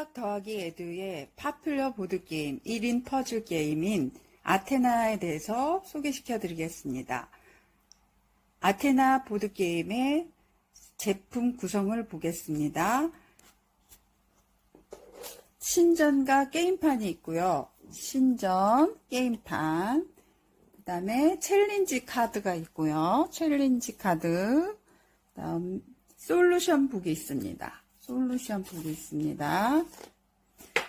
생각 더하기 에듀의 파퓰러 보드게임 1인 퍼즐 게임인 아테나에 대해서 소개시켜 드리겠습니다. 아테나 보드게임의 제품 구성을 보겠습니다. 신전과 게임판이 있고요. 신전, 게임판, 그 다음에 챌린지 카드가 있고요. 챌린지 카드, 다음 솔루션 북이 있습니다. 솔루션 북이 있습니다.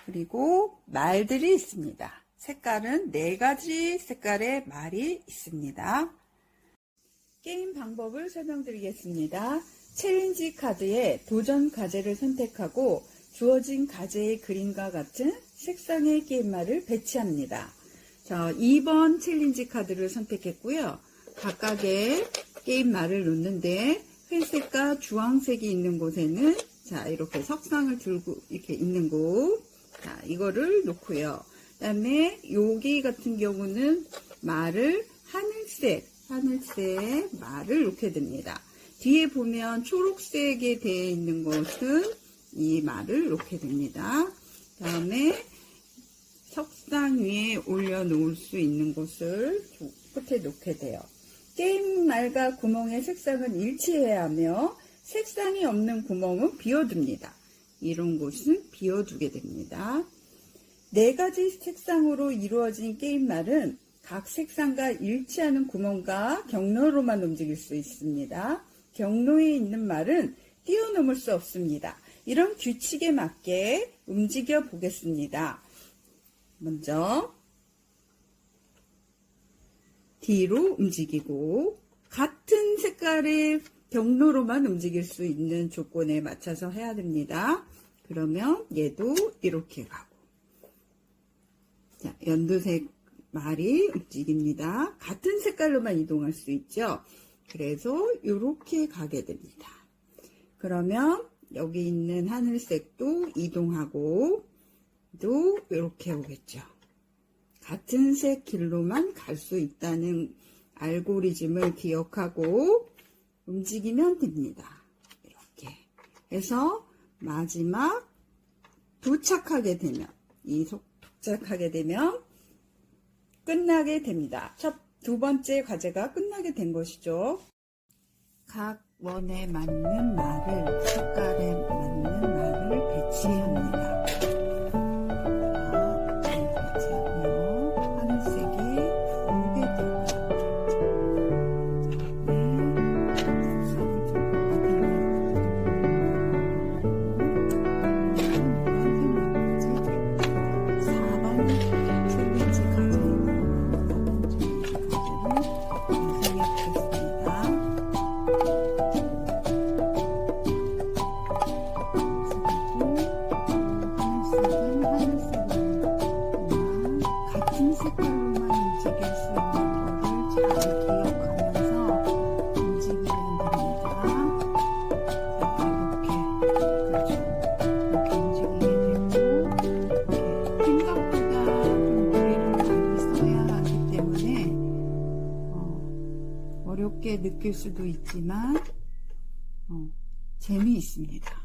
그리고 말들이 있습니다. 색깔은 네 가지 색깔의 말이 있습니다. 게임 방법을 설명드리겠습니다. 챌린지 카드에 도전 과제를 선택하고 주어진 과제의 그림과 같은 색상의 게임말을 배치합니다. 자, 2번 챌린지 카드를 선택했고요. 각각의 게임말을 놓는데 회색과 주황색이 있는 곳에는 자, 이렇게 석상을 들고 이렇게 있는 곳. 자, 이거를 놓고요. 그다음에 여기 같은 경우는 말을 하늘색, 하늘색 말을 놓게 됩니다. 뒤에 보면 초록색에 되어 있는 것은 이 말을 놓게 됩니다. 다음에 석상 위에 올려놓을 수 있는 곳을 끝에 놓게 돼요. 게임 말과 구멍의 색상은 일치해야 하며 색상이 없는 구멍은 비워둡니다. 이런 곳은 비워두게 됩니다. 네 가지 색상으로 이루어진 게임말은 각 색상과 일치하는 구멍과 경로로만 움직일 수 있습니다. 경로에 있는 말은 뛰어넘을 수 없습니다. 이런 규칙에 맞게 움직여 보겠습니다. 먼저 뒤로 움직이고 같은 색깔의 경로로만 움직일 수 있는 조건에 맞춰서 해야 됩니다. 그러면 얘도 이렇게 가고 자, 연두색 말이 움직입니다. 같은 색깔로만 이동할 수 있죠. 그래서 이렇게 가게 됩니다. 그러면 여기 있는 하늘색도 이동하고 또 이렇게 오겠죠. 같은 색 길로만 갈 수 있다는 알고리즘을 기억하고 움직이면 됩니다. 이렇게 해서 마지막 도착하게 되면 이속 도착하게 되면 끝나게 됩니다. 첫 두 번째 과제가 끝나게 된 것이죠. 각 원에 맞는 말을 색깔에 어, 어렵게 느낄 수도 있지만 어, 재미있습니다.